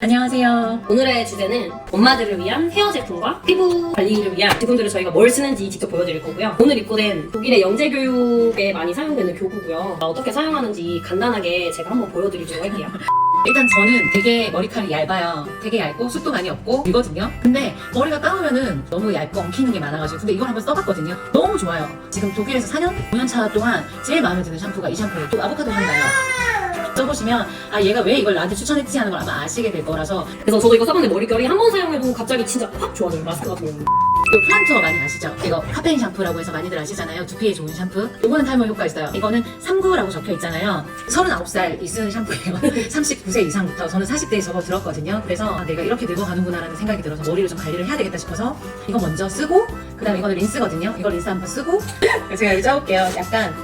안녕하세요. 오늘의 주제는 엄마들을 위한 헤어 제품과 피부 관리를 위한 제품들을 저희가 뭘 쓰는지 직접 보여드릴 거고요. 오늘 입고된 독일의 영재 교육에 많이 사용되는 교구고요. 어떻게 사용하는지 간단하게 제가 한번 보여드리도록 할게요. 일단 저는 되게 머리카락이 얇아요. 되게 얇고 숱도 많이 없고 길거든요. 근데 머리가 감으면은 너무 얇고 엉키는 게 많아가지고 근데 이걸 한번 써봤거든요. 너무 좋아요. 지금 독일에서 4년, 5년 차 동안 제일 마음에 드는 샴푸가 이 샴푸예요. 또 아보카도 향 나요. 써보시면 아 얘가 왜 이걸 나한테 추천했지 하는 걸 아마 아시게 될 거라서 그래서 저도 이거 써봤는데 머릿결이 한 번 사용해도 갑자기 진짜 확 좋아져요. 마스크 같은 경우는. 또 플란터 많이 아시죠? 이거 카페인 샴푸라고 해서 많이들 아시잖아요. 두피에 좋은 샴푸. 이거는 탈모 효과 있어요. 이거는 39라고 적혀 있잖아요. 39살이 쓰는 샴푸예요. 39세 이상부터 저는 40대에 접어 들었거든요. 그래서 아, 내가 이렇게 늙어가는구나라는 생각이 들어서 머리를 좀 관리를 해야 되겠다 싶어서 이거 먼저 쓰고 그다음에 이거는 린스거든요. 이거 린스 한번 쓰고 제가 여기 짜볼게요. 약간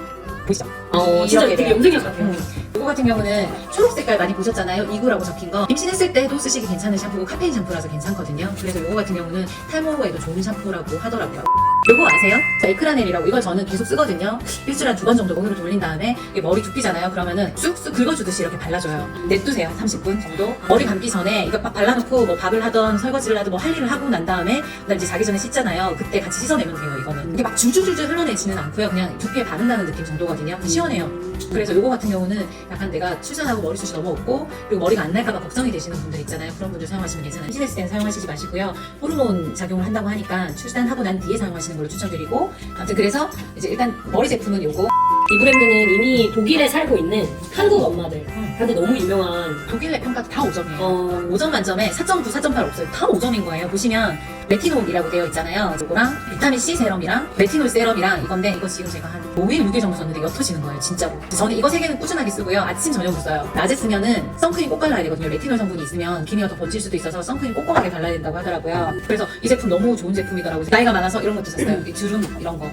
보시죠? 어, 진짜 되게. 염색약 같아요. 음. 이거 같은 경우는 초록 색깔 많이 보셨잖아요. 이구라고 적힌 거. 임신했을 때도 쓰시기 괜찮은 샴푸고 카페인 샴푸라서 괜찮거든요. 그래서 이거 같은 경우는 탈모에도 좋은 샴푸라고 하더라고요. 요거 아세요? 자, 에크라넬이라고 이걸 저는 계속 쓰거든요. 일주일에 한 두 번 정도 몸으로 돌린 다음에 이게 머리 두피잖아요. 그러면은 쑥쑥 긁어주듯이 이렇게 발라줘요. 냅두세요. 30분 정도. 머리 감기 전에 이거 딱 발라놓고 뭐 밥을 하던 설거지를 하든 뭐할 일을 하고 난 다음에 그다음 이제 자기 전에 씻잖아요. 그때 같이 씻어내면 돼요. 이거는 이게 막 줄줄줄줄 흘러내지는 않고요. 그냥 두피에 바른다는 느낌 정도거든요. 시원해요. 그래서 요거 같은 경우는 약간 내가 출산하고 머리숱이 너무 없고 그리고 머리가 안 날까봐 걱정이 되시는 분들 있잖아요. 그런 분들 사용하시면 괜찮아요. 때는 사용하시지 마시고요. 호르몬 작용을 한다고 하니까 출산하고 난 뒤에 사용하시 는 걸로 추천드리고. 아무튼 그래서 이제 일단 머리 제품은 요거 이 브랜드는 이미 독일에 살고 있는 한국 엄마들한테 너무 유명한 독일의 평가 다 5점이에요. 어, 5점 만점에 4.9, 4.8 없어요. 다 5점인 거예요. 보시면 레티놀이라고 되어 있잖아요. 요거랑 비타민 C 세럼이랑 레티놀 세럼이랑 이건데 이거 지금 제가 한 5일, 6일 정도 썼는데 옅어지는 거예요. 진짜로. 저는 이거 세 개는 꾸준하게 쓰고요. 아침, 저녁으로 써요. 낮에 쓰면은 선크림 꼭 발라야 되거든요. 레티놀 성분이 있으면 기미가 더 번질 수도 있어서 선크림 꼼꼼하게 발라야 된다고 하더라고요. 그래서 이 제품 너무 좋은 제품이더라고요. 나이가 많아서 이런 것도 샀어요. 이 주름 이런 거.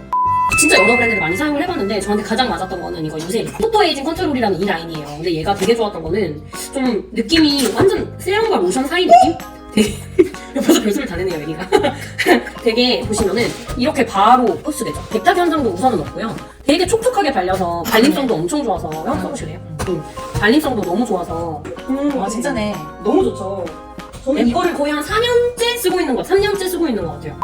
진짜 여러 브랜드를 많이 사용을 해봤는데 저한테 가장 맞았던 거는 이거 유세 포토 에이징 컨트롤이라는 이 라인이에요. 근데 얘가 되게 좋았던 거는 좀 느낌이 완전 세럼과 로션 사이 느낌? 되게 옆에서 별소리를 다 내네요 여기가. 되게 보시면은 이렇게 바로 흡수되죠. 백탁 현상도 우선은 없고요. 되게 촉촉하게 발려서 발림성도 엄청 좋아서 한번 써보실래요? 음, 발림성도 너무 좋아서 음, 와, 진짜네. 너무 좋죠. 저는 이거를 거의 한 4년째 쓰고 있는 것, 3년째 쓰고 있는 것 같아요.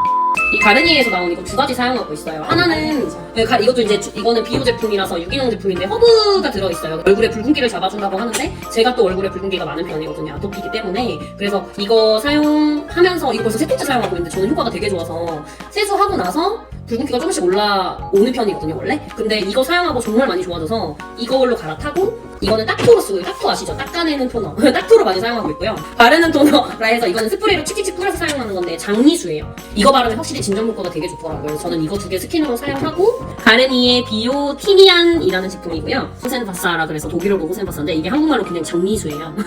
이 가르니에서 나온 이거 두 가지 사용하고 있어요. 하나는 네, 가- 이것도 이제 주- 이거는 비오 제품이라서 유기농 제품인데 허브가 들어 있어요. 얼굴에 붉은기를 잡아준다고 하는데 제가 또 얼굴에 붉은기가 많은 편이거든요. 아토피기 때문에 그래서 이거 사용하면서 이거 벌써 세 통째 사용하고 있는데 저는 효과가 되게 좋아서 세수하고 나서 붉은기가 조금씩 올라오는 편이거든요 원래. 근데 이거 사용하고 정말 많이 좋아져서 이걸로 갈아타고 이거는 딱토로 쓰고 딱토 아시죠? 닦아내는 토너. 딱토로 많이 사용하고 있고요. 바르는 토너라 해서 이거는 스프레이로 칙칙칙 뿌려서 사용하는 건데 장미수예요. 이거 바르면 확실히 진정 효과가 되게 좋더라고요. 저는 이거 두 개 스킨으로 사용하고 가르니의 비오 티미안이라는 제품이고요. 호센바사라 그래서 독일어로 호센바사인데 이게 한국말로 그냥 장미수예요.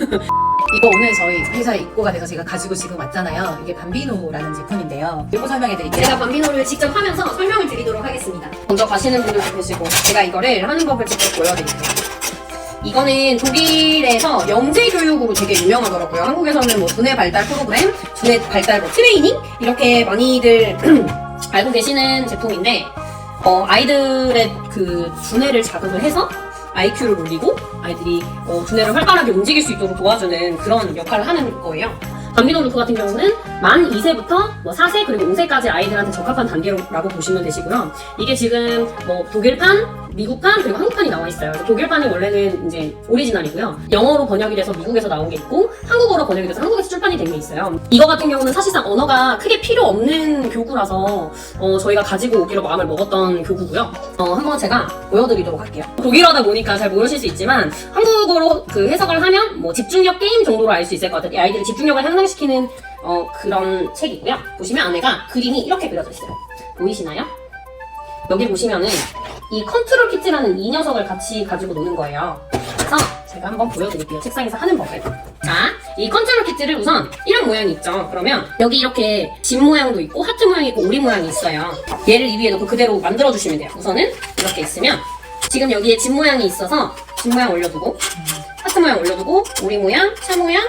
이거 오늘 저희 회사에 입고가 돼서 제가 가지고 지금 왔잖아요. 이게 밤비노라는 제품인데요. 이거 설명해 드릴게요. 제가 밤비노를 직접 하면서 설명을 드리도록 하겠습니다. 먼저 가시는 분들도 계시고 제가 이거를 하는 법을 직접 보여드릴게요. 이거는 독일에서 영재 교육으로 되게 유명하더라고요. 한국에서는 뭐 두뇌 발달 프로그램, 두뇌 발달 뭐 트레이닝 이렇게 많이들 알고 계시는 제품인데 어, 아이들의 그 두뇌를 자극을 해서 IQ를 올리고 아이들이 어, 두뇌를 활발하게 움직일 수 있도록 도와주는 그런 역할을 하는 거예요. 밤비노 루프 같은 경우는 만 2세부터 뭐 4세 그리고 5세까지 아이들한테 적합한 단계라고 보시면 되시고요. 이게 지금 뭐 독일판, 미국판 그리고 한국판이 나와 있어요. 독일판이 원래는 이제 오리지널이고요. 영어로 번역이 돼서 미국에서 나온 게 있고 한국어로 번역이 돼서 한국에서 출 된게 있어요. 이거 같은 경우는 사실상 언어가 크게 필요 없는 교구라서 어, 저희가 가지고 오기로 마음을 먹었던 교구고요. 어, 한번 제가 보여드리도록 할게요. 독일어다 보니까 잘 모르실 수 있지만 한국어로 그 해석을 하면 뭐 집중력 게임 정도로 알 수 있을 것 같아요. 이 아이들의 집중력을 향상시키는 어, 그런 책이고요. 보시면 안에가 그림이 이렇게 그려져 있어요. 보이시나요? 여기 보시면은 이 컨트롤 키트라는 이 녀석을 같이 가지고 노는 거예요. 그래서 제가 한번 보여드릴게요. 책상에서 하는 법을. 자, 이 컨트롤 키트를 우선 이런 모양이 있죠. 그러면 여기 이렇게 집 모양도 있고 하트 모양이 있고 오리 모양이 있어요. 얘를 이 위에 놓고 그대로 만들어 주시면 돼요. 우선은 이렇게 있으면 지금 여기에 집 모양이 있어서 집 모양 올려두고 하트 모양 올려두고 오리 모양, 차 모양,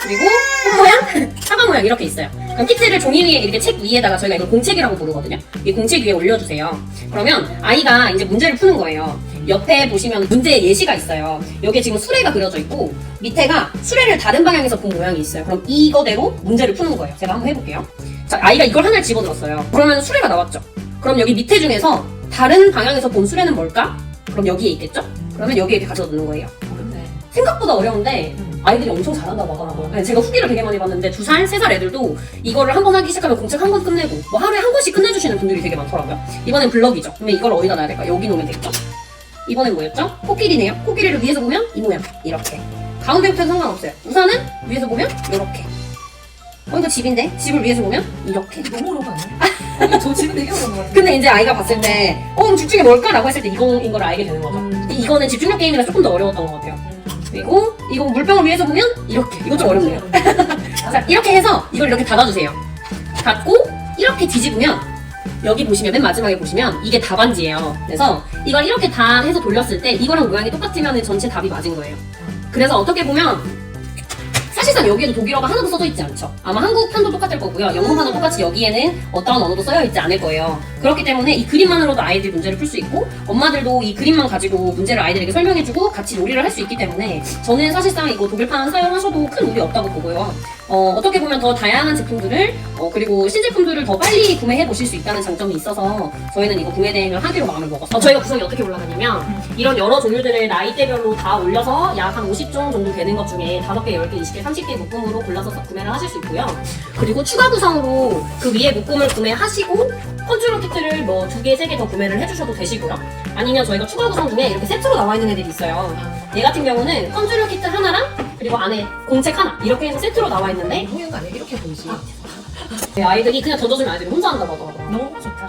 그리고 꽃 모양, 사과 모양 이렇게 있어요. 그럼 키트를 종이 위에 이렇게 책 위에다가 저희가 이걸 공책이라고 부르거든요. 이 공책 위에 올려주세요. 그러면 아이가 이제 문제를 푸는 거예요. 옆에 보시면 문제 예시가 있어요. 여기에 지금 수레가 그려져 있고 밑에가 수레를 다른 방향에서 본 모양이 있어요. 그럼 이거대로 문제를 푸는 거예요. 제가 한번 해볼게요. 자, 아이가 이걸 하나를 집어들었어요. 그러면 수레가 나왔죠. 그럼 여기 밑에 중에서 다른 방향에서 본 수레는 뭘까? 그럼 여기에 있겠죠? 그러면 여기에 이렇게 가져다 놓는 거예요. 어렵네. 생각보다 어려운데 음. 아이들이 엄청 잘한다고 하더라고요. 네, 제가 후기를 되게 많이 봤는데 두 살, 세 살 애들도 이거를 한 번 하기 시작하면 공책 한번 끝내고 뭐 하루에 한 권씩 끝내주시는 분들이 되게 많더라고요. 이번엔 블럭이죠. 그러면 이걸 어디다 놔야 될까? 여기 놓으면 되겠죠? 이번엔 뭐였죠? 코끼리네요. 코끼리를 위에서 보면 이 모양 이렇게. 가운데부터는 상관없어요. 우선은 위에서 보면 이렇게. 어 이거 집인데 집을 위에서 보면 이렇게. 너무 어려운 거 아니야? 저 지금 되게 어려운 거 같아. 근데 이제 아이가 봤을 때, 어, 그럼 집중이 뭘까라고 했을 때 이거인 걸 알게 되는 거죠. 음. 이거는 집중력 게임이라 조금 더 어려웠던 것 같아요. 그리고 이거 물병을 위에서 보면 이렇게. 이거 좀 어렵네요. 자, 이렇게 해서 이걸 이렇게 닫아주세요. 닫고 이렇게 뒤집으면 여기 보시면 맨 마지막에 보시면 이게 답안지예요. 그래서 이걸 이렇게 다 해서 돌렸을 때 이거랑 모양이 똑같으면 전체 답이 맞은 거예요. 그래서 어떻게 보면 사실상 여기에도 독일어가 하나도 써져 있지 않죠. 아마 한국 판도 똑같을 거고요. 영문 판도 똑같이 여기에는 어떠한 언어도 써여 있지 않을 거예요. 그렇기 때문에 이 그림만으로도 아이들이 문제를 풀 수 있고 엄마들도 이 그림만 가지고 문제를 아이들에게 설명해주고 같이 놀이를 할 수 있기 때문에 저는 사실상 이거 독일판 사용하셔도 큰 무리 없다고 보고요. 어, 어떻게 보면 더 다양한 제품들을 어, 그리고 신제품들을 더 빨리 구매해 보실 수 있다는 장점이 있어서 저희는 이거 구매 대행을 하기로 마음을 먹었어요. 어, 저희가 구성이 어떻게 올라가냐면 이런 여러 종류들을 나이대별로 다 올려서 약 한 50종 정도 되는 것 중에 5개, 10개, 20개, 30개 묶음으로 골라서 구매를 하실 수 있고요. 그리고 추가 구성으로 그 위에 묶음을 구매하시고 컨트롤 키트를 뭐 두 개, 세 개 더 구매를 해주셔도 되시고요. 아니면 저희가 추가 구성 중에 이렇게 세트로 나와 있는 애들이 있어요. 얘 같은 경우는 컨트롤 키트 하나랑 그리고 안에 공책 하나 이렇게 해서 세트로 나와 있는데 너무 거 아니야? 이렇게 보이지? 네, 아이들이 그냥 던져주면 아이들이 혼자 한다고 하더라고요. 너무 좋다.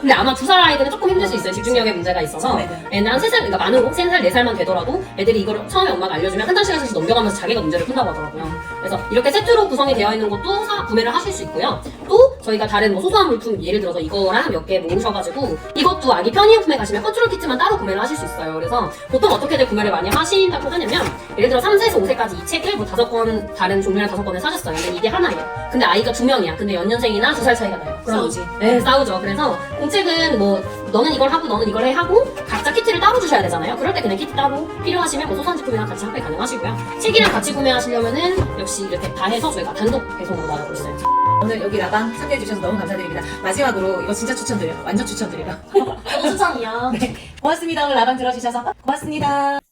근데 아마 두 살 아이들은 조금 힘들 수 있어요. 집중력에 문제가 있어서. 네네. 애는 한 3살, 그러니까 만으로 3살, 4살만 되더라도 애들이 이걸 처음에 엄마가 알려주면 한 달씩 한 달씩 넘겨가면서 자기가 문제를 푼다고 하더라고요. 그래서 이렇게 세트로 구성이 되어 있는 것도 사, 구매를 하실 수 있고요. 또 저희가 다른 뭐 소소한 물품, 예를 들어서 이거랑 몇 개 모으셔가지고 이것도 아기 편의용품에 가시면 컨트롤 키트만 따로 구매를 하실 수 있어요. 그래서 보통 어떻게들 구매를 많이 하신다고 하냐면 예를 들어 3세에서 5세까지 이 책을 뭐 다섯 권, 다른 종류를 다섯 권을 사셨어요. 근데 이게 하나예요. 근데 아이가 두명 이야. 근데 연년생이나 두 살 차이가 나요. 그럼 싸우지. 네, 싸우죠. 그래서 공책은 뭐 너는 이걸 하고 너는 이걸 해 하고 각자 키트를 따로 주셔야 되잖아요. 그럴 때 그냥 키트 따로 필요하시면 뭐 소소한 제품이랑 같이 합의 가능하시고요. 책이랑 같이 구매하시려면은 역시 이렇게 다 해서 저희가 단독 배송으로 나가고 있어요. 오늘 여기 라방 참여해주셔서 너무 감사드립니다. 마지막으로 이거 진짜 추천드려요. 완전 추천드려요. 저도 추천이요. 고맙습니다. 오늘 라방 들어주셔서 고맙습니다.